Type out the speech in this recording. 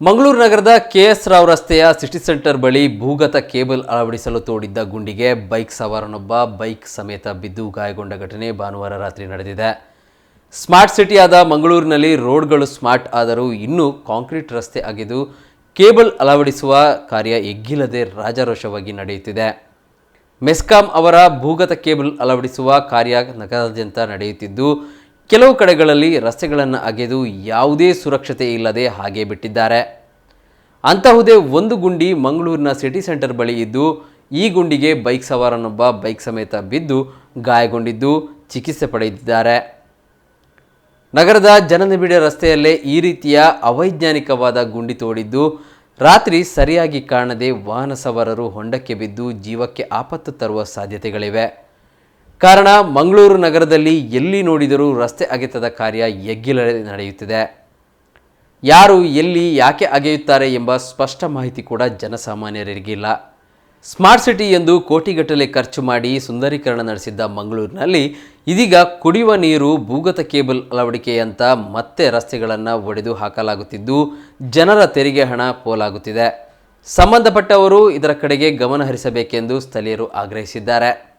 ಮಂಗಳೂರು ನಗರದ ಕೆಎಸ್ ರಾವ್ ರಸ್ತೆಯ city centre ಬಳಿ ಭೂಗತ ಕೇಬಲ್ ಅಳವಡಿಸಲು ತೋಡಿದ್ದ ಗುಂಡಿಗೆ ಬೈಕ್ ಸವಾರನೊಬ್ಬ ಬೈಕ್ ಸಮೇತ ಬಿದ್ದು ಗಾಯಗೊಂಡ ಘಟನೆ ಭಾನುವಾರ ರಾತ್ರಿ ನಡೆದಿದೆ. ಸ್ಮಾರ್ಟ್ ಸಿಟಿಯಾದ ಮಂಗಳೂರಿನಲ್ಲಿ ರೋಡ್ಗಳು ಸ್ಮಾರ್ಟ್ ಆದರೂ ಇನ್ನೂ ಕಾಂಕ್ರೀಟ್ ರಸ್ತೆ ಅಗೆದು ಕೇಬಲ್ ಅಳವಡಿಸುವ ಕಾರ್ಯ ಎಗ್ಗಿಲ್ಲದೆ ರಾಜಾರೋಷವಾಗಿ ನಡೆಯುತ್ತಿದೆ. ಮೆಸ್ಕಾಂ ಅವರ ಭೂಗತ ಕೇಬಲ್ ಅಳವಡಿಸುವ ಕಾರ್ಯ ನಗರಾದ್ಯಂತ ನಡೆಯುತ್ತಿದ್ದು ಕೆಲವು ಕಡೆಗಳಲ್ಲಿ ರಸ್ತೆಗಳನ್ನು ಅಗೆದು ಯಾವುದೇ ಸುರಕ್ಷತೆ ಇಲ್ಲದೆ ಹಾಗೆ ಬಿಟ್ಟಿದ್ದಾರೆ. ಅಂತಹುದೇ ಒಂದು ಗುಂಡಿ ಮಂಗಳೂರಿನ ಸಿಟಿ ಸೆಂಟರ್ ಬಳಿ ಇದ್ದು, ಈ ಗುಂಡಿಗೆ ಬೈಕ್ ಸವಾರನೊಬ್ಬ ಬೈಕ್ ಸಮೇತ ಬಿದ್ದು ಗಾಯಗೊಂಡಿದ್ದು ಚಿಕಿತ್ಸೆ ಪಡೆದಿದ್ದಾರೆ. ನಗರದ ಜನನಿಬಿಡ ರಸ್ತೆಯಲ್ಲೇ ಈ ರೀತಿಯ ಅವೈಜ್ಞಾನಿಕವಾದ ಗುಂಡಿ ತೋಡಿದ್ದು, ರಾತ್ರಿ ಸರಿಯಾಗಿ ಕಾಣದೆ ವಾಹನ ಸವಾರರು ಹೊಂಡಕ್ಕೆ ಬಿದ್ದು ಜೀವಕ್ಕೆ ಆಪತ್ತು ತರುವ ಸಾಧ್ಯತೆಗಳಿವೆ. ಕಾರಣ ಮಂಗಳೂರು ನಗರದಲ್ಲಿ ಎಲ್ಲಿ ನೋಡಿದರೂ ರಸ್ತೆ ಅಗೆತದ ಕಾರ್ಯ ಎಗ್ಗಿಲದೆ ನಡೆಯುತ್ತಿದೆ. ಯಾರು ಎಲ್ಲಿ ಯಾಕೆ ಅಗೆಯುತ್ತಾರೆ ಎಂಬ ಸ್ಪಷ್ಟ ಮಾಹಿತಿ ಕೂಡ ಜನಸಾಮಾನ್ಯರಿಗಿಲ್ಲ ಸ್ಮಾರ್ಟ್ ಸಿಟಿ ಎಂದು ಕೋಟಿಗಟ್ಟಲೆ ಖರ್ಚು ಮಾಡಿ ಸುಂದರೀಕರಣ ನಡೆಸಿದ್ದ ಮಂಗಳೂರಿನಲ್ಲಿ ಇದೀಗ ಕುಡಿಯುವ ನೀರು, ಭೂಗತ ಕೇಬಲ್ ಅಳವಡಿಕೆಯಂತ ಮತ್ತೆ ರಸ್ತೆಗಳನ್ನು ಒಡೆದು ಹಾಕಲಾಗುತ್ತಿದ್ದು, ಜನರ ತೆರಿಗೆ ಹಣ ಪೋಲಾಗುತ್ತಿದೆ ಸಂಬಂಧಪಟ್ಟವರು ಇದರ ಕಡೆಗೆ ಗಮನ ಹರಿಸಬೇಕೆಂದು ಸ್ಥಳೀಯರು ಆಗ್ರಹಿಸಿದ್ದಾರೆ.